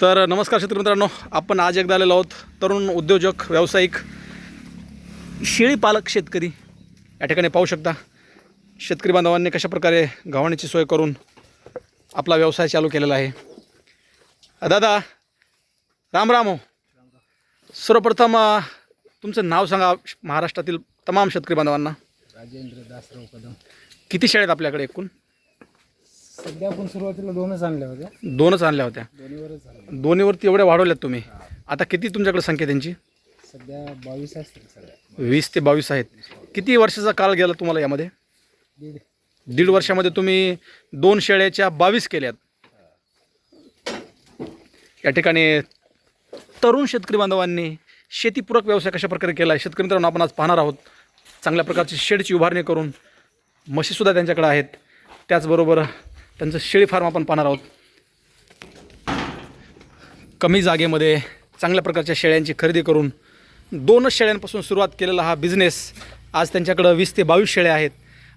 तर नमस्कार शेतकरी मित्रांनो आपण आज एकदा आलेलो आहोत तरुण उद्योजक व्यावसायिक शेळी पालक शेतकरी या ठिकाणी पाहू शकता. शेतकरी बांधवांनी कशाप्रकारे गव्हाणीची सोय करून आपला व्यवसाय चालू केलेला आहे. दादा राम राम हो. सर्वप्रथम तुमचं नाव सांगा महाराष्ट्रातील तमाम शेतकरी बांधवांना. राजेंद्र दासराव कदम. किती शेळ्या आहेत आपल्याकडे एकूण? सध्या आपण सुरुवातीला दोनच आणल्या होत्या. दोनच आणल्या होत्या. दोन्हीवरच आणल्या. दोन्हीवरती एवढ्या वाढवल्यात तुम्ही. आता किती तुमच्याकडे संख्या त्यांची? सध्या बावीस असतील सगळ्या. वीस ते बावीस आहेत. किती वर्षाचा काळ गेला तुम्हाला यामध्ये? दीड. दीड वर्षामध्ये तुम्ही दोन शेळ्याच्या बावीस केल्यात. या ठिकाणी तरुण शेतकरी बांधवांनी शेतीपूरक व्यवसाय कशा प्रकारे केला आहे? शेतकरी मित्रांनो आपण आज पाहणार आहोत. चांगल्या प्रकारची शेडची उभारणी करून म्हशीसुद्धा त्यांच्याकडे आहेत. त्याचबरोबर त्यांचं शेळी फार्म आपण पाहणार आहोत. कमी जागेमध्ये चांगल्या प्रकारच्या शेळ्यांची खरेदी करून दोनच शेळ्यांपासून सुरुवात केलेला हा बिझनेस आज त्यांच्याकडं वीस ते बावीस शेळ्या आहेत.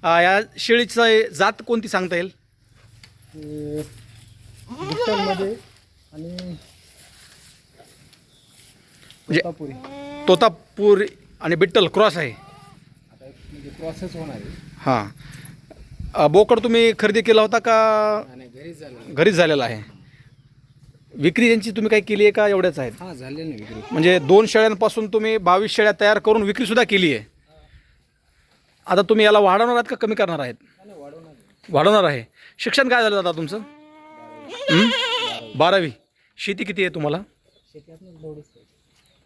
या शेळीचं जात कोणती सांगता येईल? आणि म्हणजे- तोतापुरी. तोतापूर आणि बिट्टल क्रॉस आहे. म्हणजे क्रॉसच होणार आहे. हां. अ, बोकड तुम्ही खरेदी केला होता का? आणि घरीच झालं घरीच झालेला आहे. विक्री यांची तुम्ही काही केली आहे का? एवढ्याच आहेत. हां झाले ना विक्री. म्हणजे दोन शेळ्यांपासून तुम्ही बावीस शेळ्या तयार करून विक्रीसुद्धा केली आहे. आता तुम्ही याला वाढवणार आहात का? कमी करणार आहेत? वाढवणार आहे. शिक्षण काय झालं दादा तुमचं? हं? बारावी. शेती किती आहे तुम्हाला.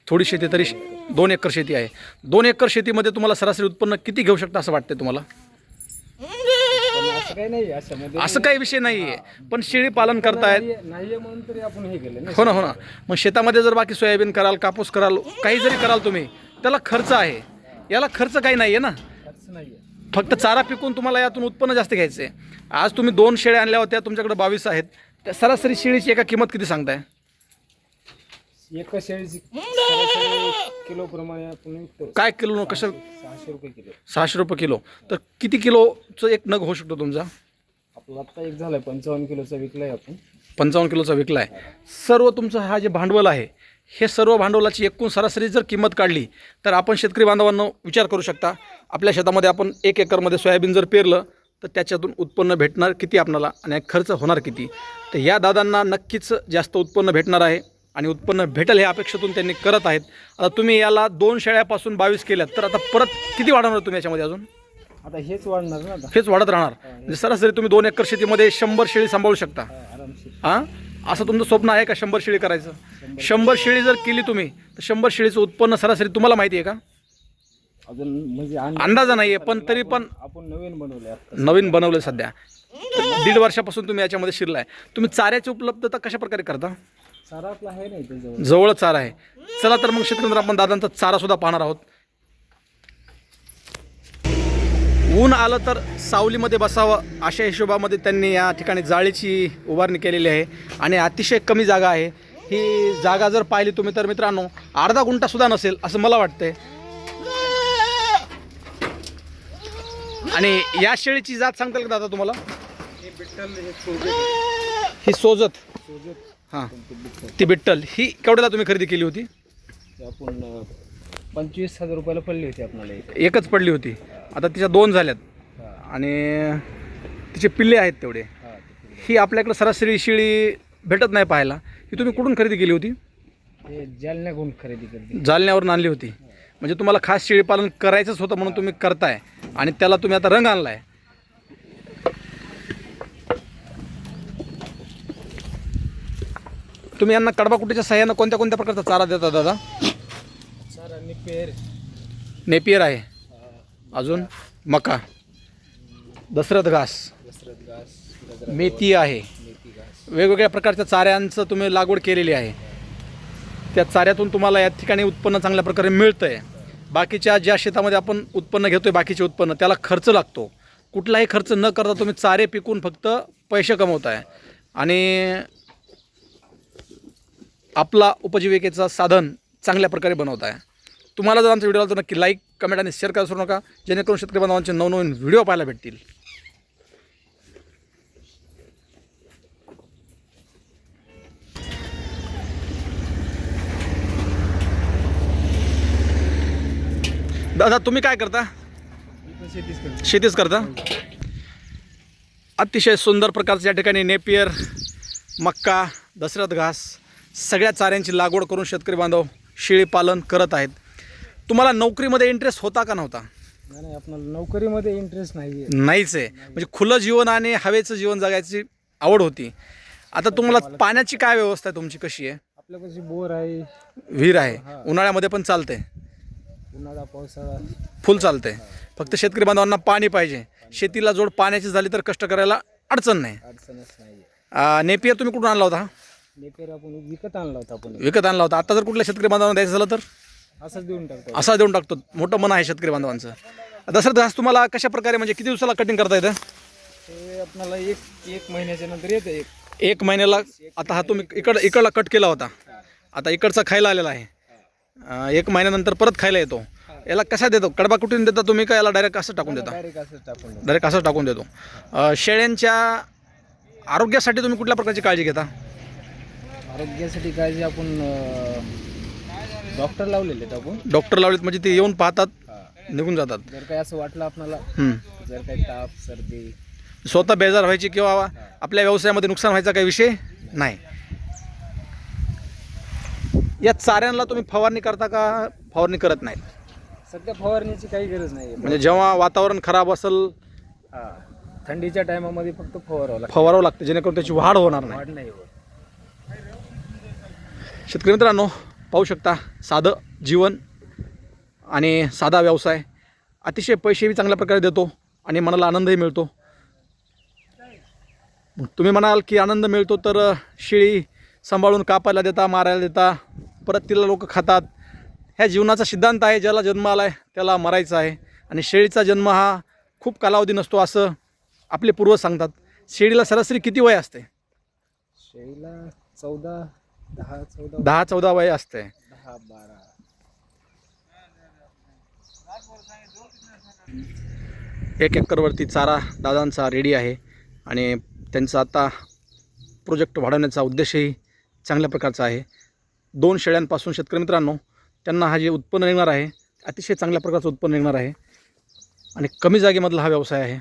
थोडी शेती तरी श- दोन एकर शेती आहे. दोन एकर शेतीमध्ये तुम्हाला सरासरी उत्पन्न किती घेऊ शकता असं वाटतं तुम्हाला? असं काही नाही अशामध्ये असं काही विषय नाही. आहे पण शेळी पालन करतायत. नाहीये म्हणून तरी आपण हे केलं ना हो ना हो ना. मग शेतामध्ये जर बाकी सोयाबीन कराल कापूस कराल काही जरी कराल तुम्ही त्याला खर्च आहे. याला खर्च काही नाही आहे ना. खर्च नाहीये. फक्त चारा पिकून तुम्हाला यातून उत्पन्न जास्त घ्यायचं आहे आज तुम्ही दोन शेळ्या आणल्या होत्या तुमच्याकडे बावीस आहेत. त्या सरासरी शेळीची एका किंमत किती सांगताय? एका शेळीची सरासरी किलो प्रमाणे आपण विकतो काय किलो कसं सहाशे रुपये किलो. सहाशे रुपये किलो. तर किती किलोचं एक नग होऊ शकतो तुमचा? आपला आत्ता एक झालाय पंचावन्न किलोचा विकलाय आपण. पंचावन्न किलोचा विकला आहे सर्व तुमचं हा जे भांडवल आहे हे सर्व भांडवलाची एकूण सरासरी जर किंमत काढली तर आपण शेतकरी बांधवांना विचार करू शकता आपल्या शेतामध्ये आपण एक एकरमध्ये सोयाबीन जर पेरलं तर त्याच्यातून उत्पन्न भेटणार किती आपणाला आणि खर्च होणार किती? तर या दादांना नक्कीच जास्त उत्पन्न भेटणार आहे. आणि उत्पन्न भेटेल हे अपेक्षेतून त्यांनी करत आहेत. आता तुम्ही याला दोन शेळ्यापासून बावीस केल्यात तर आता परत किती वाढवणार तुम्ही याच्यामध्ये अजून? आता हेच वाढणार ना आता. हेच वाढत राहणार. म्हणजे सरासरी तुम्ही दोन एकर शेतीमध्ये शंभर शेळी सांभाळू शकता. हा, आरामशीर. हां? असं तुमचं स्वप्न आहे का शंभर शेळी करायचं? शंभर शेळी. जर केली तुम्ही तर शंभर शेळीचं उत्पन्न सरासरी तुम्हाला माहिती आहे का? अजून म्हणजे आण- अंदाजा नाही आहे. पण तरी पण आपण नवीन बनवले आता. नवीन बनवलं सध्या. दीड वर्षापासून तुम्ही याच्यामध्ये शिरलाय. तुम्ही चाऱ्याची उपलब्धता कशा प्रकारे करता? जवळ? चारा आहे. चला तर मग शेतकरी आपण दादांचा चारा सुद्धा पाहणार आहोत. ऊन आलं तर सावलीमध्ये बसावं अशा हिशोबामध्ये त्यांनी या ठिकाणी जाळीची उभारणी केलेली आहे. आणि अतिशय कमी जागा आहे. ही जागा जर पाहिली तुम्ही तर मित्रांनो अर्धा गुंठा सुद्धा नसेल असं मला वाटतंय. आणि या शेळीची जात सांगता का दादा तुम्हाला? हे हे सोजत. ही. हां ते बिट्टल ती बिट्टल ही केवढ्याला तुम्ही खरेदी केली होती? आपण पंचवीस हजार रुपयाला पडली होती आपल्याला एकच पडली होती. आता तिच्या दोन झाल्यात. हा. आणि तिचे पिल्ले आहेत तेवढे. हा ते. ही आपल्याकडे सरासरी शिळी भेटत नाही पाहायला. ही तुम्ही कुठून खरेदी केली होती? ते जालन्याहून खरेदी करते. जालन्यावरून आणली होती. म्हणजे तुम्हाला खास शेळी पालन करायचंच होतं म्हणून तुम्ही करताय. आणि त्याला तुम्ही आता रंग आणलाय. तुम्ही यांना कडबाकुटीच्या सहाय्यानं कोणत्या कोणत्या प्रकारचा चारा देता दादा? पेर. नेपियर आहे. अजून? मका. दशरथ घास. दसरथ घास गजरा मेथी आहे. घास. वेगवेगळ्या प्रकारच्या चाऱ्यांचं तुम्ही लागवड केलेली आहे. त्या चाऱ्यातून तुम्हाला या ठिकाणी उत्पन्न चांगल्या प्रकारे मिळतं आहे बाकीच्या ज्या शेतामध्ये आपण उत्पन्न घेतो आहे बाकीचे उत्पन्न त्याला खर्च लागतो. कुठलाही खर्च न करता तुम्ही चारे पिकून फक्त पैसे कमवत आहे आणि आपला उपजीविकेचं साधन चांगल्या प्रकारे बनवत आहे. तुम्हाला जर आमचा व्हिडिओ आला तर नक्की लाईक कमेंट आणि शेअर करायला सोडू नका. जेणेकरून शेतकरी बांधवांचे नवनवीन व्हिडिओ पाहायला भेटतील. दादा तुम्ही काय करता? शेतीच करता? अतिशय सुंदर प्रकारचे या ठिकाणी नेपियर मक्का दशरथ घास सगळ्या चाऱ्यांची लागवड करून शेतकरी बांधव शेळी पालन करत आहेत. तुम्हाला नोकरीमध्ये इंटरेस्ट होता का नव्हता? नाही आपणाला नोकरीमध्ये इंटरेस्ट नाही नाहीच आहे. म्हणजे खुलं जीवन आणि हवेचं जीवन जगायची आवड होती. आता तुम्हाला पाण्याची काय व्यवस्था आहे तुमची? कशी आहे? आपल्यापाशी बोर आहे. विहीर आहे. उन्हाळ्यामध्ये पण चालते उन्हाळा पावसाळा. फुल चालते फक्त शेतकरी बांधवांना पाणी पाहिजे. शेतीला जोड पाण्याची झाली तर कष्ट करायला अडचण नाही. अडचणच नाही नेपियर तुम्ही कुठून आणला होता? आपण विकत आणला होता आपण. विकत आणला होता. आता जर कुठल्या शेतकरी बांधवांना द्यायचं झालं तर? असंच देऊन टाकतो. असा देऊन टाकतो. मोठं मन आहे शेतकरी बांधवांचं. दसरथ घास तुम्हाला कशा प्रकारे म्हणजे किती दिवसाला कटिंग करता येतं? ते आपल्याला एक एक महिन्याच्या नंतर येतं एक. एक महिन्याला आता हा तुम्ही इकड इकडला कट केला होता. आता इकडचा खायला आलेला आहे. अं, एक महिन्यानंतर परत खायला येतो. याला कसा देतो? कडबा कुठून देता तुम्ही का याला डायरेक्ट असं टाकून देता? डायरेक्ट असंच टाकून देतो. डायरेक्ट असं टाकून देतो. अं, शेळ्यांच्या आरोग्यासाठी तुम्ही कुठल्या प्रकारची काळजी घेता? आरोग्यासाठी काळजी आपण डॉक्टर लावलेले आहेत आपण. डॉक्टर लावलेत म्हणजे ते येऊन पाहतात. निघून जातात. जर काही असं वाटलं आपल्याला हम्म. जर काही ताप सर्दी. स्वतः बेजार व्हायची किंवा आपल्या व्यवसायामध्ये नुकसान व्हायचा काही विषय नाही. या चाऱ्यांना तुम्ही फवारणी करता का? फवारणी करत नाही सध्या फवारणीची काही गरज नाही म्हणजे जेव्हा वातावरण खराब असेल थंडीच्या टायमामध्ये फक्त फवारावं लागतं. फवारावं लागतं जेणेकरून त्याची वाढ होणार नाही. वाढ नाही शेतकरी मित्रांनो पाहू शकता साधं जीवन आणि साधा व्यवसाय अतिशय पैसेही चांगल्या प्रकारे देतो आणि मनाला आनंदही मिळतो. तुम्ही म्हणाल की आनंद मिळतो तर शेळी सांभाळून कापायला देता मारायला देता परत तिला लोक खातात. ह्या जीवनाचा सिद्धांत आहे ज्याला जन्म आला आहे त्याला मरायचा आहे. आणि शेळीचा जन्म हा खूप कालावधी नसतो असं आपले पूर्वज सांगतात. शेळीला सरासरी किती वय असते? शेळीला चौदा दहा चौदा दहा चौदा वय असते दहा बारा. एक एकरवरती चारा दादांचा रेडी आहे आणि त्यांचा आता प्रोजेक्ट वाढवण्याचा उद्देशही चांगल्या प्रकारचा आहे. दोन शेळ्यांपासून शेतकरी मित्रांनो त्यांना हा जे उत्पन्न निघणार आहे अतिशय चांगल्या प्रकारचं उत्पन्न निघणार आहे आणि कमी जागेमधला हा व्यवसाय आहे.